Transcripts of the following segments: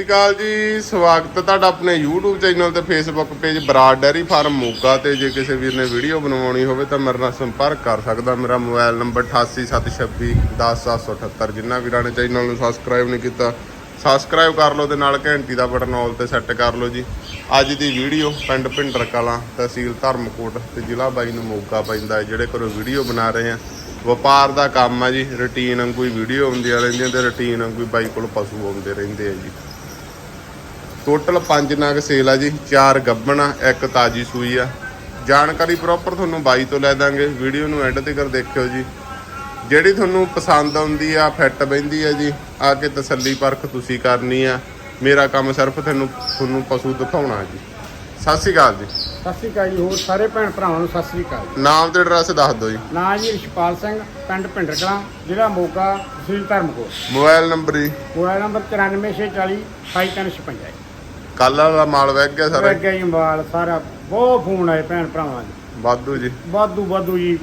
ਸਤਿ ਸ਼੍ਰੀ ਅਕਾਲ ਜੀ, ਸਵਾਗਤ ਹੈ ਤੁਹਾਡਾ ਆਪਣੇ YouTube ਚੈਨਲ ਤੇ Facebook page Brar dairy farm Moga ਤੇ। ਜੇ ਕਿਸੇ ਵੀਰ ਨੇ ਵੀਡੀਓ ਬਣਵਾਉਣੀ ਹੋਵੇ ਤਾਂ ਮੇਰੇ ਨਾਲ ਸੰਪਰਕ ਕਰ ਸਕਦਾ। ਮੇਰਾ ਮੋਬਾਈਲ ਨੰਬਰ 8876 10778 ਜਿੰਨਾ ਵੀਰਾਂ ਨੇ ਚੈਨਲ ਨੂੰ ਸਬਸਕ੍ਰਾਈਬ ਨਹੀਂ ਕੀਤਾ ਸਬਸਕ੍ਰਾਈਬ ਕਰ ਲਓ ਤੇ ਨਾਲ ਘੰਟੀ ਦਾ ਬਟਨ ਆਲ ਤੇ ਸੈੱਟ ਕਰ ਲਓ ਜੀ। ਅੱਜ ਦੀ ਵੀਡੀਓ ਪਿੰਡ ਭਿੰਡਰ ਕਲਾਂ, ਤਹਿਸੀਲ ਧਰਮਕੋਟ ਤੇ ਜ਼ਿਲ੍ਹਾ ਬਾਈ ਨੂੰ ਮੋਗਾ ਪੈਂਦਾ ਹੈ, ਜਿਹੜੇ ਘਰੋਂ ਵੀਡੀਓ ਬਣਾ ਰਹੇ ਆ ਵਪਾਰ ਦਾ ਕੰਮ ਆ ਜੀ ਰੁਟੀਨ ਵਾਂਗੂ ਹੀ ਵੀਡੀਓ ਆਉਂਦੀਆਂ ਰਹਿੰਦੀਆਂ ਤੇ ਰੁਟੀਨ ਵਾਂਗੂ ਬਾਈ ਕੋਲ ਪਸ਼ੂ ਆਉਂਦੇ ਰਹਿੰਦੇ ਆ ਜੀ। ਟੋਟਲ 5 ਨਗ ਸੇਲ ਆ ਜੀ ਚਾਰ ਗੱਬਣਾ ਇੱਕ ਤਾਜੀ ਸੂਈ ਆ। ਜਾਣਕਾਰੀ ਪ੍ਰੋਪਰ ਤੁਹਾਨੂੰ ਬਾਈ ਤੋਂ ਲੈ ਦਾਂਗੇ। ਵੀਡੀਓ ਨੂੰ ਐਂਡ ਤੱਕ ਦੇਖਿਓ ਜੀ। ਜਿਹੜੀ ਤੁਹਾਨੂੰ ਪਸੰਦ ਆਉਂਦੀ ਆ ਫਿੱਟ ਬੈਂਦੀ ਆ ਜੀ ਆ ਕੇ ਤਸੱਲੀ ਪਰਖ ਤੁਸੀਂ ਕਰਨੀ ਆ। ਮੇਰਾ ਕੰਮ ਸਿਰਫ ਤੁਹਾਨੂੰ ਤੁਹਾਨੂੰ ਪਸ਼ੂ ਦਿਖਾਉਣਾ ਜੀ। ਸਤਿ ਸ਼੍ਰੀ ਅਕਾਲ ਜੀ। ਸਤਿ ਸ੍ਰੀ ਅਕਾਲ ਜੀ ਹੋਰ ਸਾਰੇ ਭੈਣ ਭਰਾਵਾਂ ਨੂੰ ਸਤਿ ਸ੍ਰੀ ਅਕਾਲ। ਨਾਮ ਤੇ ਐਡਰੈਸ ਦੱਸ ਦਿਓ ਜੀ। ਨਾਂ ਜੀ ਰਿਸ਼ਪਾਲ ਸਿੰਘ ਪਿੰਡ ਭਿੰਡਰਕਲਾਂ ਜ਼ਿਲ੍ਹਾ ਮੋਗਾ ਤਹਿਸੀਲ ਧਰਮਕੋਟ। ਮੋਬਾਈਲ ਨੰਬਰ ਜੀ। ਮੋਬਾਈਲ ਨੰਬਰ 94640 5356 ਕੱਲ ਵਾਲਾ ਮਾਲ ਵਗ ਗਿਆ ਸਾਰਾ। ਅੱਗੇ ਜੀ ਮੋਬਾਈਲ ਸਾਰਾ। ਬਹੁਤ ਫੋਨ ਆਏ ਭੈਣ ਭਰਾਵਾਂ ਦੇ। ਵਾਧੂ ਜੀ। ਵਾਧੂ ਵਾਧੂ ਜੀ।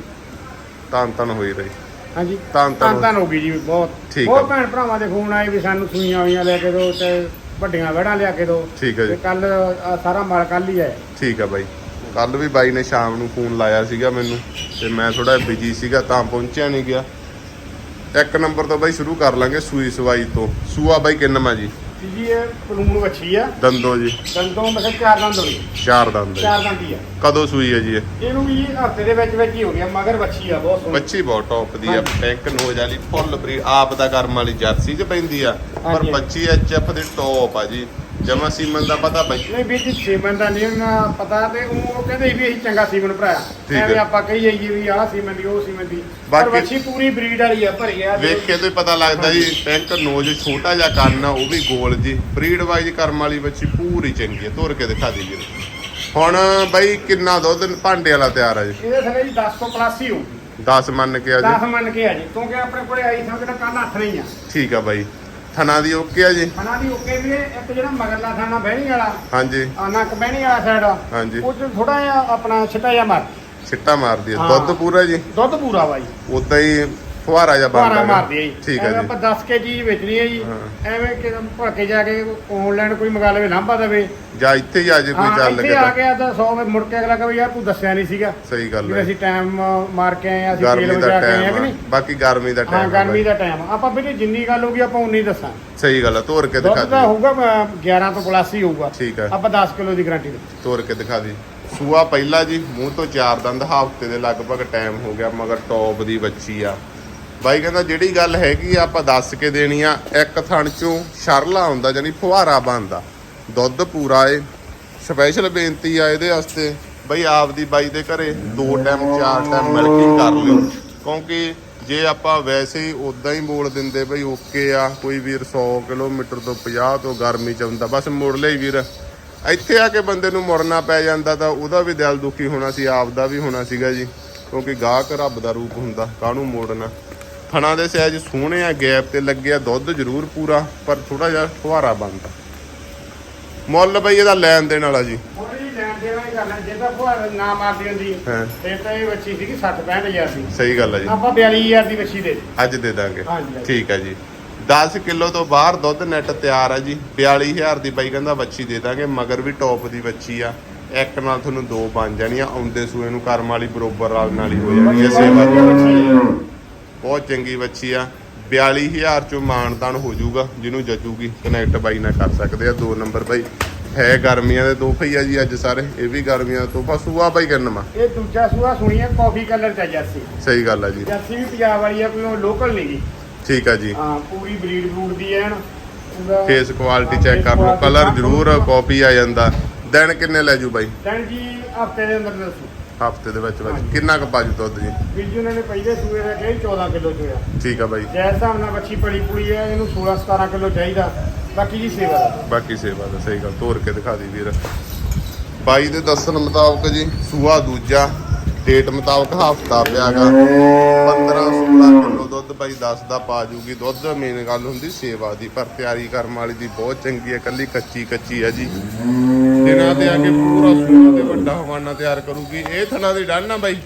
ਧੰਨ ਧੰਨ ਹੋਈ ਰਹੀ। ਹਾਂਜੀ। ਧੰਨ ਧੰਨ ਧੰਨ ਹੋ ਗਈ ਜੀ ਬਹੁਤ। ਠੀਕ। ਬਹੁਤ ਭੈਣ ਭਰਾਵਾਂ ਦੇ ਫੋਨ ਆਏ ਵੀ ਸਾਨੂੰ ਸੂਈਆਂ ਹੋਈਆਂ ਲੈ ਕੇ ਦਿਓ ਤੇ ਵੱਡੀਆਂ ਵੜਾਂ ਲਿਆ ਕੇ ਦਿਓ ਠੀਕ ਹੈ ਤੇ ਜੀ ਕੱਲ ਸਾਰਾ ਮਾਲ ਕੱਲ ਹੀ ਆਇਆ। ਠੀਕ ਆ ਬਾਈ। ਕੱਲ ਵੀ ਬਾਈ ਨੇ ਸ਼ਾਮ ਨੂੰ ਫੋਨ ਲਾਇਆ ਸੀਗਾ ਮੈਨੂੰ ਤੇ ਮੈਂ ਥੋੜਾ ਬਿਜ਼ੀ ਸੀਗਾ ਤਾਂ ਪਹੁੰਚਿਆ ਨਹੀਂ ਗਿਆ। ਇੱਕ ਨੰਬਰ ਤੋਂ ਬਾਈ ਸ਼ੁਰੂ ਕਰ ਲਾਂਗੇ ਸੂਈ ਸਵਾਈ ਤੋਂ। ਸੂਆ ਬਾਈ ਕਿੰਨਮਾ ਜੀ ਜੀ? ਜੀ ਇਹ ਪਲੂਣ ਵੱਛੀ ਆ। ਦੰਦੋ ਜੀ। ਦੰਦੋਂ ਮਤਲਬ ਚਾਰ ਦੰਦ ਹੋਣੀ ਚਾਰ ਦੰਦ ਹੈ। ਚਾਰ ਦੰਦ ਹੀ ਆ। ਕਦੋਂ ਸੂਈ ਹੈ ਜੀ ਇਹ? ਇਹਨੂੰ ਵੀ ਹਫ਼ਤੇ ਦੇ ਵਿੱਚ ਵਿੱਚ ਹੀ ਹੋ ਗਿਆ ਮਗਰ ਵੱਛੀ ਆ ਬਹੁਤ ਸੋਹਣੀ। ਬੱਚੀ ਬਹੁਤ ਟੌਪ ਦੀ ਆ ਹਾਂਜੀ। ਬੈਂਕ ਨੋਜ ਵਾਲੀ ਫੁੱਲ ਬਰੀ ਆਪ ਦਾ ਕਰਮ ਵਾਲੀ ਜਰਸੀ 'ਚ ਪੈਂਦੀ ਆ। ਪਰ ਹਾਂਜੀ। ਬੱਚੀ ਐਚਐਫ ਦੇ ਟੌਪ ਆ ਜੀ। ਜਮਾ ਸੀਮਨ ਦਾ ਪਤਾ ਬਾਈ। ਨਹੀਂ ਵੀ ਜੀ ਸੀਮਨ ਦਾ ਨਹੀਂ ਉਹਨਾਂ ਪਤਾ ਤੇ ਉਹ ਕਹਿੰਦੇ ਵੀ ਅਸੀਂ ਚੰਗਾ ਸੀਮਨ ਭਰਾਇਆ ਹੈ। ਐਵੇਂ ਆਪਾਂ ਕਹੀ ਜਾਈਏ ਵੀ ਆਹ ਸੀਮਨ ਦੀ ਉਹ ਸੀਮਨ ਦੀ। ਪਰ ਬਾਕੀ- ਵੱਛੀ ਪੂਰੀ ਬਰੀਡ ਵਾਲੀ ਆ ਭਰੀ ਆ। ਵੇਖ ਕੇ ਤੇ ਪਤਾ ਲੱਗਦਾ ਜੀ ਟੈਂਕ ਨੋਜ ਛੋਟਾ ਜਿਹਾ ਕੰਨ ਆ ਉਹ ਵੀ ਗੋਲ ਜੀ। ਬਰੀਡ ਵਾਈਜ਼ ਕਰਮ ਵਾਲੀ ਬੱਚੀ ਪੂਰੀ ਚੰਗੀ ਹੈ ਤੁਰ ਕੇ ਦਿਖਾ ਦੀ ਜੀ ਹੁਣ ਬਾਈ ਕਿੰਨਾ ਦੁੱਧ ਭਾਂਡੇ ਵਾਲਾ ਤਿਆਰ ਆ ਜੀ? ਇਹਦੇ ਥੱਲੇ ਜੀ 10 ਤੋਂ ਪਲੱਸ ਹੀ ਹੋਊ 10 ਮੰਨ ਕੇ ਆ 10 ਜੀ ਮੰਨ ਕੇ ਆ ਜੀ ਕਿਉਂਕਿ ਆਪਣੇ ਕੋਲੇ ਆਈ ਸਮਝ ਕੱਲ ਹੱਥ ਨਹੀਂ ਆ। ਠੀਕ ਆ ਬਾਈ। ਥਣਾ ਦੀ ਓਕੇ ਆ ਜੀ? ਫਣਾ ਦੀ ਓਕੇ ਵੀ ਇਹ ਇੱਕ ਜਿਹੜਾ ਮਗਰਲਾ ਥਾਣਾ ਬਹਿਣੀ ਵਾਲਾ ਹਾਂਜੀ। ਆ ਨੱਕ ਬਹਿਣੀ ਵਾਲਾ ਸਾਈਡ ਹਾਂਜੀ। ਉਹ ਥੋੜਾ ਜਿਹਾ ਆਪਣਾ ਛਿੱਟਾ ਜਿਹਾ ਮਾਰ। ਛਿੱਟਾ ਮਾਰਦੀ ਹਾਂ। ਦੁੱਧ ਪੂਰਾ ਜੀ? ਦੁੱਧ ਪੂਰਾ ਵਾ ਜੀ। ਉਦਾਂ ਹੀ ਫੁਹਾਰਾ ਜਿਹਾ ਭਾਰਾ ਬਣਦਾ ਮਾਰਦੀ ਹੈ ਜੀ। ਠੀਕ ਆ ਐਵੇਂ ਜੀ। ਆਪਾਂ 10 ਕੇ ਚੀਜ਼ ਵੇਚਣੀ ਹੈ ਜੀ। ਹਾਂ। ਐਵੇਂ ਕਿ ਭੜਕੇ ਜਾ ਕੇ ਆਨਲਾਈਨ ਕੋਈ ਮੰਗਾ ਲਵੇ ਲਾਂਭਾ ਦੇਵੇ। ਜਾਂ ਇੱਥੇ ਹੀ ਆ ਜੇ ਕੋਈ ਹਾਂ ਚੱਲ ਇੱਥੇ ਲੱਗੇ ਆ ਤਾਂ। ਗਿਆ ਤਾਂ 100 ਮੁੜ ਕੇ ਅਗਲਾ ਕਹੇ ਯਾਰ ਤੂੰ ਦੱਸਿਆ ਨਹੀਂ ਸੀਗਾ। ਸਹੀ ਗੱਲ ਵੀ ਹੈ। ਅਸੀਂ ਟਾਈਮ ਮਾਰ ਕੇ ਆਏ ਆ ਅਸੀਂ ਗਰਮੀ ਤੇਲ ਦਾ ਵਜਾ ਕੇ ਆਏ ਆ ਕਿ ਨਹੀਂ? ਬਾਕੀ ਗਰਮੀ ਦਾ ਹਾਂ ਟਾਈਮ ਗਰਮੀ। ਦਾ ਟਾਈਮ ਆਪਾਂ ਵੀਰੇ ਜਿੰਨੀ ਗੱਲ ਹੋਊਗੀ ਆਪਾਂ ਉਨੀ ਦੱਸਾਂ। ਸਹੀ ਗੱਲ ਆ ਤੋਰ ਕੇ ਦਿਖਾ ਦੁੱਧ ਦਾ ਦੀ ਹੋਊਗਾ ਅਹ, 11 ਤੋਂ ਪਲੱਸ ਹੀ ਹੋਊਗਾ। ਠੀਕ ਹੈ। ਆਪਾਂ 10 ਕਿਲੋ ਦੀ ਗਾਰੰਟੀ ਦੇ ਤੋਰ ਕੇ ਦਿਖਾ ਦੀ ਸੂਆ ਪਹਿਲਾ ਜੀ ਮੂੰਹ ਤੋਂ ਚਾਰ ਦੰਦ ਹਫ਼ਤੇ ਦੇ ਲਗਭਗ ਟਾਈਮ ਹੋ ਗਿਆ ਮਗਰ ਟੌਪ ਦੀ ਬੱਚੀ ਆ। ਬਾਈ ਕਹਿੰਦਾ ਜਿਹੜੀ ਗੱਲ ਹੈਗੀ ਆ, ਆਪਾਂ ਦੱਸ ਕੇ ਦੇਣੀ ਆ, ਇੱਕ ਥਣ ਚੋਂ ਸ਼ਰਲਾ ਹੁੰਦਾ ਜਾਨੀ ਫੁਹਾਰਾ ਬਣਦਾ। ਦੁੱਧ ਪੂਰਾ ਏ ਸਪੈਸ਼ਲ ਬੇਨਤੀ ਆ ਇਹਦੇ ਵਾਸਤੇ, ਬਈ ਆਪਦੀ ਬਾਈ ਦੇ ਘਰੇ ਦੋ ਟਾਈਮ ਚਾਰ ਟਾਈਮ ਮਿਲਕਿੰਗ ਕਰ ਲਿਓ। ਕਿਉਂਕਿ ਜੇ ਆਪਾਂ ਵੈਸੇ ਹੀ ਉਦਾਂ ਹੀ ਬੋਲ ਦਿੰਦੇ, ਬਈ ਓਕੇ ਆ, ਕੋਈ ਵੀਰ 100 ਕਿਲੋਮੀਟਰ ਤੋਂ 50 ਤੋਂ ਗਰਮੀ ਚ ਹੁੰਦਾ, ਬਸ ਮੁੜ ਲਈ ਵੀਰ। ਇੱਥੇ ਆ ਕੇ ਬੰਦੇ ਨੂੰ ਮੁੜਨਾ ਪੈ ਜਾਂਦਾ ਤਾਂ ਉਹਦਾ ਵੀ ਦਿਲ ਦੁਖੀ ਹੋਣਾ ਸੀ ਆਪ ਦਾ ਵੀ ਹੋਣਾ ਸੀਗਾ ਜੀ। ਕਿਉਂਕਿ ਗਾਹਕ ਰੱਬ ਦਾ ਰੂਪ ਹੁੰਦਾ, ਕਾਹਨੂੰ ਮੋੜਨਾ। ਥਣਾ ਦੇ ਸਹਿਜ ਸੋਹਣੇ ਆ ਗੈਪ ਤੇ ਲੱਗਿਆ ਦੁੱਧ ਜ਼ਰੂਰ ਪੂਰਾ ਪਰ ਥੋੜਾ ਜਿਹਾ ਫੁਹਾਰਾ ਬਣਦਾ ਮੁੱਲ ਬਈ ਇਹਦਾ ਲੈਣ ਦੇਣ ਵਾਲਾ ਜੀ। ਥੋੜੀ ਲੈਣ ਦੇਣਾ ਹੀ ਕਰਨਾ ਜੇ ਤਾਂ ਭੁਆਰ ਨਾ ਮਾਰਦੀ ਹੁੰਦੀ ਹਾਂ। ਫਿਰ ਤਾਂ ਇਹ ਬੱਚੀ ਸੀਗੀ 60 65000 ਦੀ। ਸਹੀ ਗੱਲ ਹੈ ਜੀ। ਆਪਾਂ 42000 ਦੀ ਬੱਚੀ ਦੇ। ਅੱਜ ਦੇ ਦਾਂਗੇ। ਠੀਕ ਹੈ ਜੀ। 10 ਕਿਲੋ ਤੋਂ ਬਾਹਰ ਦੁੱਧ ਨੈਟ ਤਿਆਰ ਆ ਜੀ। 42000 ਦੀ ਬਾਈ ਕਹਿੰਦਾ ਬੱਚੀ ਦੇ ਦਾਂਗੇ ਮਗਰ ਵੀ ਟੌਪ ਦੀ ਬੱਚੀ ਆ। ਇੱਕ ਨਾਲ ਤੁਹਾਨੂੰ ਦੋ ਬਣ ਜਾਣੀਆਂ ਆਉਂਦੇ ਸੂਏ ਨੂੰ ਕਰਮ ਵਾਲੀ ਬਰੋਬਰ ਨਾਲ ਨਾਲ ਹੀ ਹੋ ਜਾਣੀ ਹੈ। ਸੇਵਾ ਦੀ ਬਹੁਤ ਚੰਗੀ ਬੱਚੀ ਆ। 42000 ਚੋਂ ਮਾਨਦਾਨ ਹੋ ਜਾਊਗਾ ਜਿਹਨੂੰ ਜਚੂਗੀ। ਕਨੈਕਟ ਬਾਈ ਨਾਲ ਕਰ ਸਕਦੇ ਆ। ਦੋ ਨੰਬਰ ਬਾਈ ਹੈ ਗਰਮੀਆਂ ਦੇ ਤੋਹਫੇ ਆ ਜੀ ਅੱਜ ਸਾਰੇ। ਇਹ ਵੀ ਗਰਮੀਆਂ ਦਾ ਤੋਹਫਾ ਸੂਆ ਬਾਈ ਕਿੰਨਵਾ ਇਹ ਦੂਜਾ ਸੂਆ ਸੁਣੀ ਹੈ ਕਾਫੀ ਕਲਰ ਚ ਆ ਜਰਸੀ। ਸਹੀ ਗੱਲ ਆ ਜੀ। ਜਰਸੀ ਵੀ ਪੰਜਾਬ ਵਾਲੀ ਆ ਕੋਈ ਲੋਕਲ ਨਹੀਂ ਗੀ। ਠੀਕ ਆ ਜੀ। ਹਾਂ ਪੂਰੀ ਬਰੀਡ ਬਰੂਡ ਦੀ ਐਨ। ਫੇਸ ਕੁਆਲਿਟੀ ਚੈੱਕ ਕਰ ਲਓ ਕਲਰ ਜ਼ਰੂਰ ਕਾਪੀ ਆ ਜਾਂਦਾ। ਦਿਨ ਕਿੰਨੇ ਲੈ ਜੂ ਬਾਈ? ਦੈਣ ਜੀ ਹਫ਼ਤੇ ਦੇ ਅੰਦਰ ਦੱਸੋ। ਹਫ਼ਤੇ ਦੇ ਵਿੱਚ ਵਿੱਚ। ਕਿੰਨਾ ਕੁ ਪਾਜੂ ਦੁੱਧ ਜੀ? ਵੀਰ ਜੀ ਉਹਨਾਂ ਨੇ ਪਹਿਲੇ ਸੂਏ ਦਾ ਕਿਹਾ ਸੀ 14 ਕਿਲੋ ਚੋਇਆ ਠੀਕ ਆ ਬਾਈ। ਜੈ ਹਿਸਾਬ ਨਾਲ ਬੱਚੀ ਪੜੀ ਪੁੜੀ ਹੈ ਇਹਨੂੰ 16 17 ਕਿਲੋ ਚਾਹੀਦਾ। ਬਾਕੀ ਜੀ ਸੇਵਾ ਦਾ। ਬਾਕੀ ਸੇਵਾ ਦਾ ਸਹੀ ਗੱਲ ਤੋਰ ਕੇ ਦਿਖਾ ਦੀ ਵੀਰ। ਬਾਈ ਦੇ ਦੱਸਣ ਮੁਤਾਬਕ ਜੀ ਸੂਆ ਦੂਜਾ ਡੇਟ ਮੁਤਾਬਕ ਹਫਤਾ ਪਿਆਗਾ 15 16 ਕਿਲੋ ਦੁੱਧ ਬਾਈ ਦੱਸਦਾ ਪਾ ਜੂਗੀ ਦੁੱਧ ਮੇਨ ਗੱਲ ਹੁੰਦੀ ਸੇਵਾ ਦੀ। ਪਰ ਤਿਆਰੀ ਕਰਮ ਵਾਲੀ ਦੀ ਬਹੁਤ ਚੰਗੀ ਹੈ ਕੱਲੀ ਕੱਚੀ ਕੱਚੀ ਹੈ ਜੀ। ਦਿਨਾਂ ਤੇ ਆ ਕੇ ਪੂਰਾ ਸੂਆ ਤੇ ਵੱਡਾ ਹਵਾਨਾ ਤਿਆਰ ਕਰੂਗੀ। ਇਹ ਥਣਾ ਦੀ ਡਨ ਆ ਬਾਈ।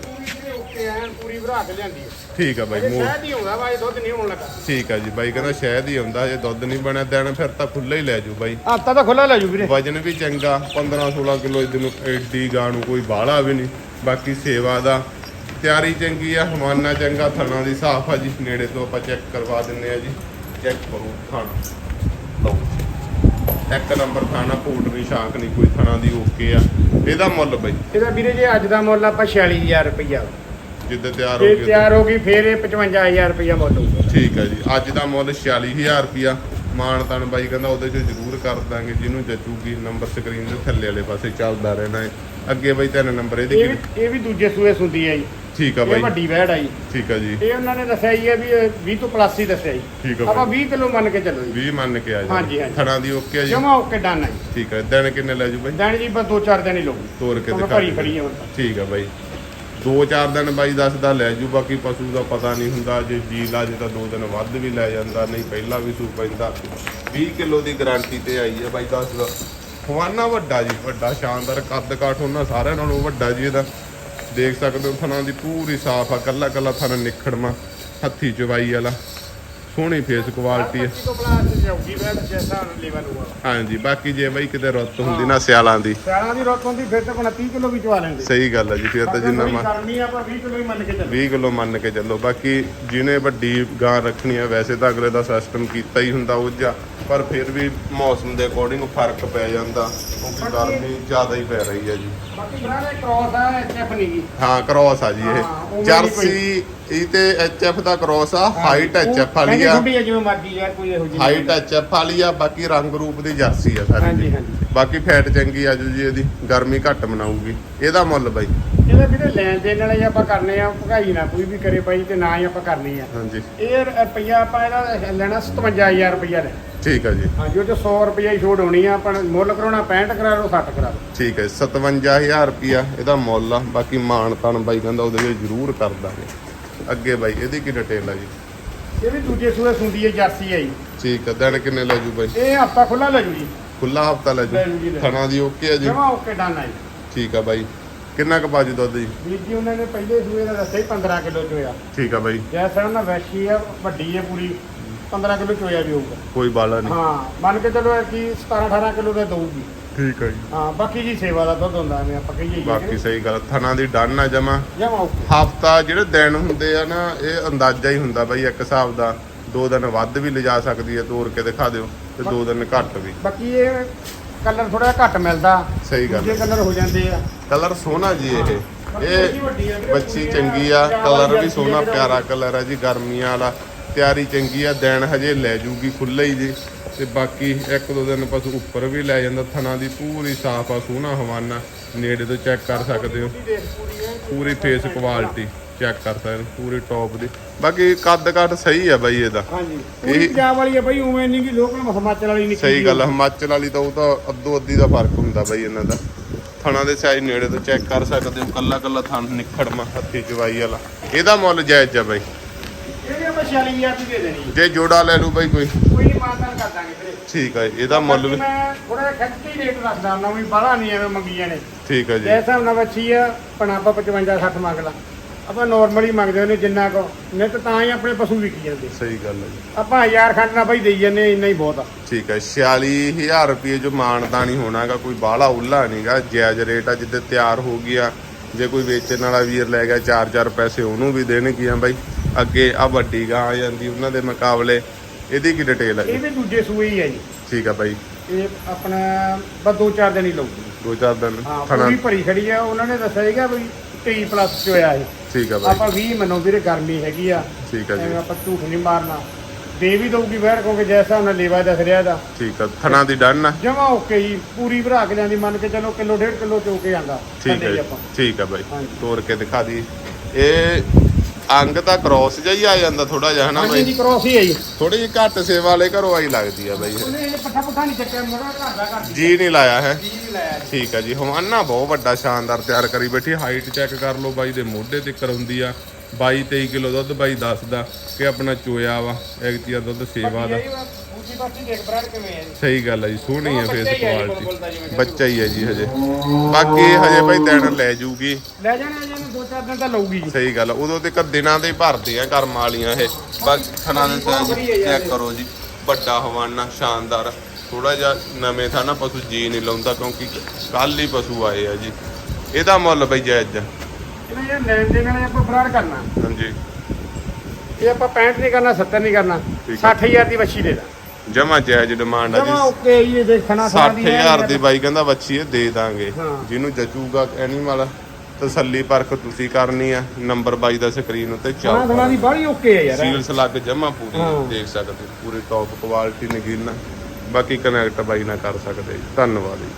ਓਕੇ ਐਨ ਪੂਰੀ ਭਰਾ ਕੇ ਲਿਆਂਦੀ ਹੈ ਠੀਕ ਆ ਬਾਈ ਇਹ ਮੋੜ ਸ਼ਹਿਦ ਹੀ ਹੁੰਦਾ ਵਾ ਇਹ ਦੁੱਧ ਨਹੀਂ ਹੋਣ ਲੱਗਾ। ਠੀਕ ਆ ਜੀ ਬਾਈ ਕਹਿੰਦਾ ਸ਼ਹਿਦ ਹੀ ਆਉਂਦਾ ਜੇ ਦੁੱਧ ਨਹੀਂ ਬਣਿਆ ਦੇਣ ਫਿਰ ਤਾਂ ਖੁੱਲਾ ਹੀ ਲੈ ਜੂ ਬਾਈ। ਹਫਤਾ ਤਾਂ ਖੁੱਲਾ ਲੈ ਜੂ ਵੀਰੇ। ਵਜਨ ਵੀ ਚੰਗਾ 15 16 ਕਿਲੋ ਇਹਦੇ ਨੂੰ ਐਡੀ ਗਾਂ ਨੂੰ ਕੋਈ ਬਾਹਲਾ ਵੀ ਨਹੀਂ। ਬਾਕੀ ਸੇਵਾ ਦਾ ਤਿਆਰੀ ਚੰਗੀ ਆ ਹਮਾਨਾ ਚੰਗਾ ਥਣਾ ਦੀ ਸਾਫ਼ ਆ ਜੀ। ਨੇੜੇ ਤੋਂ ਆਪਾਂ ਚੈੱਕ ਕਰਵਾ ਦਿੰਨੇ ਆ ਜੀ। ਚੈੱਕ ਕਰੋ ਥਣ। ਲਓ। ਇੱਕ ਨੰਬਰ ਥਾਣਾ ਪੂਟ ਨਹੀਂ ਸ਼ਾਂਕ ਨਹੀਂ ਕੋਈ ਥਣਾ ਦੀ ਓਕੇ ਆ। ਇਹਦਾ ਮੁੱਲ ਬਈ। ਇਹਦਾ ਵੀਰੇ ਜੇ ਅੱਜ ਦਾ ਮੁੱਲ ਆਪਾਂ 46000 ਰੁਪਈਆ ਜਿੱਦੇ ਤਿਆਰ ਹੋ ਜੇ ਗਈ ਤਿਆਰ ਹੋ ਗਈ ਫੇਰ ਇਹ 55000 ਰੁਪਈਆ ਮੁੱਲ ਹੋਊਗਾ। ਠੀਕ ਹੈ ਜੀ। ਅੱਜ ਦਾ ਮੁੱਲ 46000 ਰੁਪਿਆ ਮਾਨ ਤਾਨ ਬਾਈ ਕਹਿੰਦਾ ਉਹਦੇ ਚ ਜ਼ਰੂਰ ਕਰ ਦਾਂਗੇ ਜਿਹਨੂੰ ਜੱਜੂਗੀ ਨੰਬਰ ਸਕਰੀਨ ਦੇ ਥੱਲੇ ਵਾਲੇ ਪਾਸੇ ਚੱਲਦਾ ਰਹਿਣਾ ਹੈ ਅੱਗੇ ਬਾਈ ਤਿੰਨ ਨੰਬਰ ਇਹਦੇ ਇਹ ਕੀ ਵੀ ਇਹ ਵੀ ਦੂਜੇ ਸੂਏ ਸੁੰਦੀ ਹੈ ਜੀ। ਠੀਕ ਆ ਇਹ ਬਾਈ। ਵੱਡੀ ਵਹਿੜ ਆਈ ਠੀਕ ਆ ਜੀ। ਇਹ ਉਹਨਾਂ ਨੇ ਦੱਸਿਆ ਹੀ ਹੈ ਵੀ ਇਹ 20 ਤੋਂ ਪਲੱਸ ਹੀ ਦੱਸਿਆ ਜੀ। ਠੀਕ ਆ ਆਪਾਂ ਬਾਈ। 20 ਕਿਲੋ ਮੰਨ ਕੇ ਚੱਲੋ ਜੀ। 20 ਮੰਨ ਕੇ ਆ ਜਾ ਹਾਂਜੀ, ਹਾਂਜੀ। ਥਣਾ ਦੀ ਓਕੇ ਆ ਜੀ। ਜਮਾ ਓਕੇ ਡਨ ਹੈ ਜੀ। ਠੀਕ ਹੈ ਦਿਨ ਕਿੰਨੇ ਲੈ ਜੂ ਬਾਈ? ਜਾਣੀ ਜੀ ਬਸ ਦੋ ਚਾਰ ਦਿਨ ਹੀ ਲਊਗੀ। ਤੋਰ ਕੇ ਦਿਖਾ ਭਰੀ ਦਿਓ। ਖੜੀ ਹੈ ਹੁਣ ਤਾਂ। ਠੀਕ ਆ ਬਾਈ। ਦੋ ਚਾਰ ਦਿਨ ਬਾਈ ਦੱਸਦਾ ਲੈ ਜੂ ਬਾਕੀ ਪਸ਼ੂ ਦਾ ਪਤਾ ਨਹੀਂ ਹੁੰਦਾ। ਜੇ ਜੀ ਲਾ ਜੇ ਤਾਂ ਦੋ ਦਿਨ ਵੱਧ ਵੀ ਲੈ ਜਾਂਦਾ ਨਹੀਂ ਪਹਿਲਾਂ ਵੀ ਸੂ ਪੈਂਦਾ। 20 ਕਿਲੋ ਦੀ ਗਾਰੰਟੀ ਤੇ ਆਈ ਹੈ ਬਾਈ ਦੱਸਦਾ ਖਵਾਨਾ ਵੱਡਾ ਜੀ ਵੱਡਾ ਸ਼ਾਨਦਾਰ ਕੱਦ ਕਾਠ ਉਹਨਾਂ ਸਾਰਿਆਂ ਨਾਲੋਂ ਵੱਡਾ ਜੀ ਇਹਦਾ। ਦੇਖ ਸਕਦੇ ਹੋ ਥਣਾ ਦੀ ਪੂਰੀ ਸਾਫ਼ ਆ ਕੱਲਾ ਕੱਲਾ ਥਣ ਨਿਖੜਮਾ ਹੱਥੀ ਚਵਾਈ ਵਾਲਾ। ਸੋਹਣੀ ਫੇਸ ਕੁਆਲਿਟੀ ਹੈ 25 ਤੋਂ ਪਲੱਸ ਜਾਊਗੀ ਵਹਿੜ ਜੈਸਾ ਲੈਵਲ ਹੋਊਗਾ ਹਾਂਜੀ ਬਾਕੀ ਜੇ ਬਾਈ ਕਿਤੇ ਰੁੱਤ ਹੁੰਦੀ ਨਾ ਸਿਆਲਾਂ ਦੀ। ਸਿਆਲਾਂ ਦੀ ਰੋਕ ਹੁੰਦੀ ਫਿਰ ਤਾਂ 29 ਕਿਲੋ ਵੀ ਚਵਾ ਲੈਂਦੇ। ਸਹੀ ਗੱਲ ਹੈ ਜੀ ਫਿਰ ਤਾਂ ਜਿੰਨਾ ਮਾ ਆ ਆਪਾਂ 20 ਕਿਲੋ ਹੀ ਮੰਨ ਕੇ ਚੱਲੋ। 20 ਕਿਲੋ ਮੰਨ ਕੇ ਚੱਲੋ। ਬਾਕੀ ਜਿਹਨੇ ਵੱਡੀ ਗਾਂ ਰੱਖਣੀ ਆ ਵੈਸੇ ਤਾਂ ਅਗਲੇ ਦਾ ਸਿਸਟਮ ਕੀਤਾ ਹੀ ਹੁੰਦਾ ਉਹ ਜਿਹਾ ਪਰ ਫਿਰ ਵੀ ਮੌਸਮ ਦੇ ਅਕੋਰਡਿੰਗ ਫ਼ਰਕ ਪੈ ਜਾਂਦਾ ਕਿਉਂਕਿ ਗਰਮੀ ਜ਼ਿਆਦਾ ਹੀ ਪੈ ਰਹੀ ਹੈ ਜੀ। ਬਾਕੀ ਬਰਾੜੇ ਕ੍ਰੋਸ ਆ ਐਚਐਫ ਨਹੀਂ ਹਾਂ ਕ੍ਰੋਸ ਆ ਜੀ ਇਹ। ਜਰਸੀ ਇਹ ਤੇ ਐਚਐਫ ਦਾ ਕ੍ਰੋਸ ਆ ਹਾਈਟ ਐਚਐਫ ਵਾਲੀ ਆ। ਜਿਵੇਂ ਮਰਜ਼ੀ ਯਾਰ ਕੋਈ ਇਹੋ ਜਿਹੀ ਹਾਈਟ ਐਚਐਫ ਵਾਲੀ ਆ ਬਾਕੀ ਰੰਗ ਰੂਪ ਦੀ ਜਰਸੀ ਆ ਸਾਰੀ ਹਾਂਜੀ, ਜੀ ਹਾਂਜੀ। ਬਾਕੀ ਫੈਟ ਚੰਗੀ ਆ ਜੀ ਇਹਦੀ ਗਰਮੀ ਘੱਟ ਮਨਾਊਗੀ। ਇਹਦਾ ਮੁੱਲ ਬਾਈ। ਇਹਦੇ ਵੀਰੇ ਲੈਣ ਦੇਣ ਵਾਲੇ ਹੀ ਆਪਾਂ ਕਰਨੇ ਆ ਭਗਾਈ ਨਾ ਕੋਈ ਵੀ ਕਰੇ ਬਾਈ ਤੇ ਨਾ ਹੀ ਆਪਾਂ ਕਰਨੀ ਆ। ਹਾਂਜੀ। ਇਹ ਰੁਪਈਆ ਆਪਾਂ ਇਹਦਾ ਲੈਣਾ 57000 ਰੁਪਈਆ ਲੈ। ਠੀਕ ਆ ਜੀ। ਹਾਂਜੀ ਉਹ ਚ 100 ਰੁਪਈਆ ਹੀ ਛੋੜ ਹੋਣੀ ਆ ਆਪਾਂ ਮੁੱਲ ਕਰਾਉਣਾ 65 ਕਰਾ ਲਓ 60 ਕਰਾ ਲਓ। ਠੀਕ ਹੈ 57000 ਰੁਪਿਆ ਇਹਦਾ ਮੁੱਲ ਆ। ਬਾਕੀ ਮਾਨ ਤਾਨ ਬਾਈ ਕਹਿੰਦਾ ਉਹਦੇ ਵਿੱਚ ਜ਼ਰੂਰ ਕਰ ਦਾਂਗੇ। ਅੱਗੇ ਬਾਈ ਇਹਦੀ ਕੀ ਡਿਟੇਲ ਆ ਜੀ? ਇਹ ਵੀ ਦੂਜੇ ਸੂਏ ਸੁੰਦੀ ਹੈ ਜਰਸੀ ਹੈ ਜੀ। ਠੀਕ ਹੈ ਦਿਨ ਕਿੰਨੇ ਲੈ ਜੂ ਬਾਈ? ਇਹ ਹਫਤਾ ਖੁੱਲਾ ਲੈ ਜੂ ਜੀ। ਖੁੱਲਾ ਹਫਤਾ ਲੈ ਲੈ ਜੂ ਜੀ, ਜੂ। ਲੈ। ਥਣਾ ਦੀ ਓਕੇ ਆ ਜੀ? ਜਮਾ ਓਕੇ ਡਨ ਆ ਜੀ। ਠੀਕ ਆ ਬਾਈ। ਕਿੰਨਾ ਕੁ ਬਾਜੂ ਦੁੱਧ ਜੀ? ਵੀਰ ਜੀ ਉਹਨਾਂ ਨੇ ਪਹਿਲੇ ਸੂਏ ਦਾ ਦੱਸਿਆ ਹੀ 15 ਕਿਲੋ ਚੋਇਆ। ਠੀਕ ਆ ਬਾਈ। ਜੈਸਾ ਉਹਨਾਂ ਵੈਸ਼ੀ ਆ ਵੱਡੀ ਹੈ ਪੂਰੀ। 15 ਕਿਲੋ ਚੋਇਆ ਵੀ ਹੋਊਗਾ। ਕੋਈ ਬਾਲਾ ਨਹੀਂ। ਹਾਂ ਮੰਨ ਕੇ ਚਲੋ ਕੀ 17 18 ਕਿਲੋ ਦਾ ਦਊਗੀ। ਠੀਕ ਆ ਜੀ। ਹਾਂ ਬਾਕੀ ਜੀ ਸੇਵਾ ਦਾ ਦੁੱਧ ਹੁੰਦਾ ਐਵੇਂ ਆਪਾਂ ਕਹੀਏ ਬਾਕੀ ਸਹੀ ਗੱਲ ਥਣਾ ਦੀ ਡਨ ਆ ਜਮਾ। ਜਮਾ ਓਕੇ। ਹਫਤਾ ਜਿਹੜੇ ਦਿਨ ਹੁੰਦੇ ਆ ਨਾ ਇਹ ਅੰਦਾਜ਼ਾ ਹੀ ਹੁੰਦਾ ਬਾਈ ਇੱਕ ਹਿਸਾਬ ਦਾ ਦੋ ਦਿਨ ਵੱਧ ਵੀ ਲਿਜਾ ਸਕਦੀ ਹੈ ਤੋਰ ਕੇ ਦਿਖਾ ਦਿਓ ਤੇ ਦੋ ਦਿਨ ਘੱਟ ਵੀ। ਬਾਕੀ ਇਹ ਕਲਰ ਥੋੜਾ ਘੱਟ ਮਿਲਦਾ। ਸਹੀ ਗੱਲ ਦੂਜੇ ਕਲਰ ਹੋ ਜਾਂਦੇ ਆ। ਕਲਰ ਸੋਹਣਾ ਜੀ ਇਹ। ਇਹ ਬੱਚੀ ਚੰਗੀ ਆ ਕਲਰ ਵੀ ਸੋਹਣਾ ਪਿਆਰਾ ਕਲਰ ਆ ਜੀ ਗਰਮੀਆਂ ਵਾਲਾ। ਤਿਆਰੀ ਚੰਗੀ ਆ ਦਿਨ ਹਜੇ ਲੈ ਜੂਗੀ ਖੁੱਲੇ ਹੀ ਜੀ। ਤੇ ਬਾਕੀ ਇੱਕ ਦੋ ਦਿਨ ਪਸ਼ੂ ਉੱਪਰ ਵੀ ਲੈ ਜਾਂਦਾ ਥਣਾ ਦੀ ਪੂਰੀ ਸਾਫ਼ ਆ ਸੋਹਣਾ ਹਵਾਨਾ। ਨੇੜੇ ਤੋਂ ਚੈੱਕ ਕਰ ਸਕਦੇ ਹੋ। ਪੂਰੀ ਫੇਸ ਕੁਆਲਿਟੀ ਚੈੱਕ ਕਰ ਸਕਦੇ ਪੂਰੀ ਟੌਪ ਦੀ। ਬਾਕੀ ਕੱਦ ਕੱਟ ਸਹੀ ਆ ਬਾਈ ਇਹਦਾ। ਹਾਂਜੀ। ਇਹ- ਪੰਜਾਬ ਵਾਲੀ ਹੈ ਬਈ ਉਵੇਂ ਨਹੀਂ ਕਿ ਲੋਕਲ ਹਿਮਾਚਲ ਵਾਲੀ ਨਹੀਂ ਸਹੀ ਗੱਲ ਆ, ਹਿਮਾਚਲ ਵਾਲੀ ਤਾਂ ਉਹ ਤਾਂ ਅੱਧੋ ਅੱਧੀ ਦਾ ਫ਼ਰਕ ਹੁੰਦਾ ਬਾਈ ਇਹਨਾਂ ਦਾ। ਥਣਾ ਦੇ ਸਾਈਜ਼ ਨੇੜੇ ਤੋਂ ਚੈੱਕ ਕਰ ਸਕਦੇ ਹੋ ਕੱਲਾ ਕੱਲਾ ਥਣ ਨਿਖੜਮਾ ਹੱਥੀ ਚਵਾਈ ਵਾਲਾ। ਇਹਦਾ ਮੁੱਲ ਜਾਇਜ਼ ਆ ਬਾਈ। ਇਹ ਵੀ ਆਪਾਂ 46000 ਦੀ ਦੇ ਦੇਣੀ। ਜੇ ਜੋੜਾ ਲੈ ਲੂ ਬਾਈ ਕੋਈ। ਕੋਈ ਨਹੀਂ ਕਰ ਦਾਂਗੇ ਵੀਰੇ। ਠੀਕ ਹੈ ਇਹਦਾ ਮੁੱਲ ਵੀ ਮੈਂ ਥੋੜਾ ਜਿਹਾ ਖਿੱਚ ਕੇ ਹੀ ਰੇਟ ਰੱਖਦਾ ਹੁੰਦਾ ਵੀ ਬਾਹਲਾ ਨਹੀਂ ਐਵੇਂ ਮੰਗੀਆਂ ਨੇ। ਠੀਕ ਹੈ ਜੀ। ਜੇ ਹਿਸਾਬ ਨਾਲ ਬੱਚੀ ਆ ਪਣਾ ਆਪਾਂ 55 60 ਮੰਗ ਲਾ। ਆਪਾਂ ਨਾਰਮਲੀ ਮੰਗਦੇ ਨੇ ਜਿੰਨਾ ਕੋ। ਨਿੱਤ ਤਾਂ ਹੀ ਆਪਣੇ ਪਸ਼ੂ ਵਿਕੀ ਜਾਂਦੇ। ਸਹੀ ਗੱਲ ਹੈ ਜੀ। ਆਪਾਂ 1000 ਖੰਡ ਨਾਲ ਬਈ ਦੇਈ ਜਾਂਦੇ ਇੰਨਾ ਹੀ ਬਹੁਤ ਆ। ਠੀਕ ਹੈ 46000 ਰੁਪਏ ਜੋ ਮਾਨਦਾ ਨਹੀਂ ਹੋਣਾਗਾ ਕੋਈ ਬਾਹਲਾ ਉੱਲਾ ਨਹੀਂਗਾ ਜਾਇਜ਼ ਰੇਟ ਆ ਜਿੱਦੇ ਤਿਆਰ ਹੋ ਗਿਆ ਜੇ ਕੋਈ ਵੇਚਣ ਵਾਲਾ ਵੀਰ ਲੈ ਗਿਆ 4-4 ਪੈਸੇ ਉਹਨੂੰ ਵੀ ਦੇਣਗੀਆਂ ਬਾਈ? ਅੱਗੇ ਆ ਵੱਡੀ ਗਾਂ ਆ ਜਾਂਦੀ ਉਹਨਾਂ ਦੇ ਮੁਕਾਬਲੇ। ਇਹਦੀ ਕੀ ਡਿਟੇਲ ਹੈ ਇਹ ਜੀ ਵੀ ਦੂਜੇ ਸੂਏ ਹੀ ਆ ਜੀ। ਠੀਕ ਆ ਬਾਈ। ਇਹ ਆਪਣਾ ਬਸ ਦੋ ਚਾਰ ਦਿਨ ਹੀ ਲਊਗੀ। ਦੋ ਚਾਰ ਦਿਨ। ਹਾਂ ਥਣਾ ਪੂਰੀ ਭਰੀ ਖੜੀ ਆ ਉਹਨਾਂ ਨੇ ਦੱਸਿਆ ਸੀਗਾ ਵੀ 23 ਪਲੱਸ ਚ ਹੋਇਆ ਇਹ। ਠੀਕ ਆ ਬਾਈ। ਆਪਾਂ 20 ਮੰਨੋ ਵੀਰੇ ਗਰਮੀ ਹੈਗੀ ਆ। ਠੀਕ ਆ ਐਵੇਂ ਜੀ ਆਪਾਂ ਝੂਠ ਨਹੀਂ ਮਾਰਨਾ। ਦੇ ਵੀ ਦਊਗੀ ਵੈਰ ਕਿਉਂਕਿ ਜੈਸਾ ਉਹਨਾਂ ਲੇਵਾ ਦੱਸ ਰਿਹਾ ਦਾ। ਠੀਕ ਆ ਥਣਾ ਦੀ ਡਨ ਆ। ਜਮਾ ਓਕੇ ਜੀ ਪੂਰੀ ਭਰਾ ਕੇ ਜਾਂਦੀ ਮੰਨ ਕੇ ਚਲੋ ਕਿਲੋ ਡੇਢ ਕਿਲੋ ਚੋ ਕੇ ਆਂਦਾ ਠੀਕ ਜੀ ਜੀ ਆਪਾਂ। ਠੀਕ ਆ ਬਾਈ ਹਾਂਜੀ। ਤੋੜ ਕੇ ਦਿਖਾ ਦੀ ਇਹ ਅੰਗ ਤਾਂ ਕ੍ਰੋਸ ਜਿਹਾ ਹੀ ਆ ਜਾਂਦਾ ਥੋੜਾ ਜਿਹਾ ਹਨਾ ਹਾਂਜੀ ਬਾਈ? ਕ੍ਰੋਸ ਹੀ ਹੈ ਜੀ। ਥੋੜੀ ਜਿਹੀ ਘੱਟ ਸੇਵਾ ਵਾਲੇ ਘਰੋਂ ਆਈ ਲੱਗਦੀ ਆ ਬਾਈ ਇਹ। ਉਹਨੇ ਇਹ ਪੱਠਾ ਪੁੱਠਾ ਨਹੀਂ ਚੱਕਿਆ ਮੇਰਾ ਘਰ ਦਾ ਘਰ ਜੀ ਨਹੀਂ ਲਾਇਆ ਹੈ। ਜੀ ਨਹੀਂ ਲਾਇਆ ਜੀ। ਠੀਕ ਆ ਜੀ ਹਵਾਨਾ ਬਹੁਤ ਵੱਡਾ ਸ਼ਾਨਦਾਰ ਤਿਆਰ ਕਰੀ ਬੈਠੀ ਹਾਈਟ ਚੈੱਕ ਕਰ ਲਓ ਬਾਈ ਦੇ ਮੋਢੇ ਤੇ ਹੁੰਦੀ ਆ। 22 23 ਕਿਲੋ ਦੁੱਧ ਬਾਈ ਦੱਸਦਾ ਕਿ ਆਪਣਾ ਚੋਇਆ ਵਾ ਇੱਕ ਚੀਜ਼ ਦੁੱਧ ਸੇਵਾ ਦਾ। ਦੇਖ ਬਰਾੜ ਕਿਵੇਂ ਹੈ ਜੀ। ਸਹੀ ਗੱਲ ਹੈ ਜੀ ਸੋਹਣੀ ਹੈ ਫੇਸ ਕੁਆਲਿਟੀ ਬੱਚਾ ਹੀ ਹੈ ਜੀ ਹਜੇ। ਬਾਕੀ ਹਜੇ ਭਾਈ ਦਿਨ ਲੈ ਜੂਗੀ। ਲੈ ਜਾਣਾ ਜੀ ਇਹਨੂੰ ਦੋ ਚਾਰ ਦਿਨ ਤਾਂ ਲਊਗੀ ਜੀ। ਸਹੀ ਗੱਲ ਉਦੋਂ ਤੇ ਕ ਦਿਨਾਂ ਦੇ ਭਰਦੇ ਆ ਕਰਮ ਵਾਲੀਆਂ ਇਹ। ਬਾਕੀ ਥਣਾ ਦੇ ਚੈੱਕ ਕਰੋ ਜੀ। ਵੱਡਾ ਹਵਾਨਾ ਸ਼ਾਨਦਾਰ। ਥੋੜਾ ਜਿਹਾ ਨਵੇਂ ਥਾਂ ਨਾ ਪਸ਼ੂ ਜੀ ਨਹੀਂ ਲਾਉਂਦਾ ਕਿਉਂਕਿ ਕੱਲ ਹੀ ਪਸ਼ੂ ਆਏ ਆ ਜੀ। ਇਹਦਾ ਮੁੱਲ ਬਈ ਜਾਇਜ਼ ਆ। ਇਹਨਾਂ ਇਹ ਲੈਣ ਦੇਣ ਵਾਲੇ ਆਪਾਂ ਬਰਾੜ ਕਰਨਾ। ਹਾਂਜੀ। ਇਹ ਆਪਾਂ 65 ਨਹੀਂ ਕਰਨਾ 70 ਨਹੀਂ ਕਰਨਾ ਠੀਕ ਹੈ। 60000 ਦੀ ਵੱਛੀ ਦੇ ਦਾਂ। ਜਮਾ ਜਾਇਜ਼ ਡਿਮਾਂਡ ਆ ਜਮਾ ਜੀ ਓਕੇ ਇਹ ਦੇਖਣਾ 60000 ਦੀ ਬਾਈ ਕਹਿੰਦਾ ਬੱਚੀ ਇਹ ਦੇ ਦਾਂਗੇ। ਹਾਂ। ਜਿਹਨੂੰ ਜਚੂਗਾ ਐਨੀਮਲ ਤਸੱਲੀ ਪਰਖ ਤੁਸੀਂ ਕਰਨੀ ਆ ਨੰਬਰ ਬਾਈ ਦਾ ਸਕਰੀਨ ਉੱਤੇ ਹਾਂ ਚੱਲ ਥੋੜਾ ਦੀ ਬੜੀ ਓਕੇ ਹੈ ਯਾਰ। ਸੀਲਸ ਲੱਗ ਜਮਾ ਪੂਰੀ ਹਾਂ। ਦੇਖ ਸਕਦੇ ਹੋ, ਪੂਰੀ ਟੌਪ ਕੁਆਲਿਟੀ ਨਗੀਨਾ। ਬਾਕੀ ਕਨੈਕਟ ਬਾਈ ਨਾਲ ਕਰ ਸਕਦੇ ਜੀ। ਧੰਨਵਾਦ ਜੀ।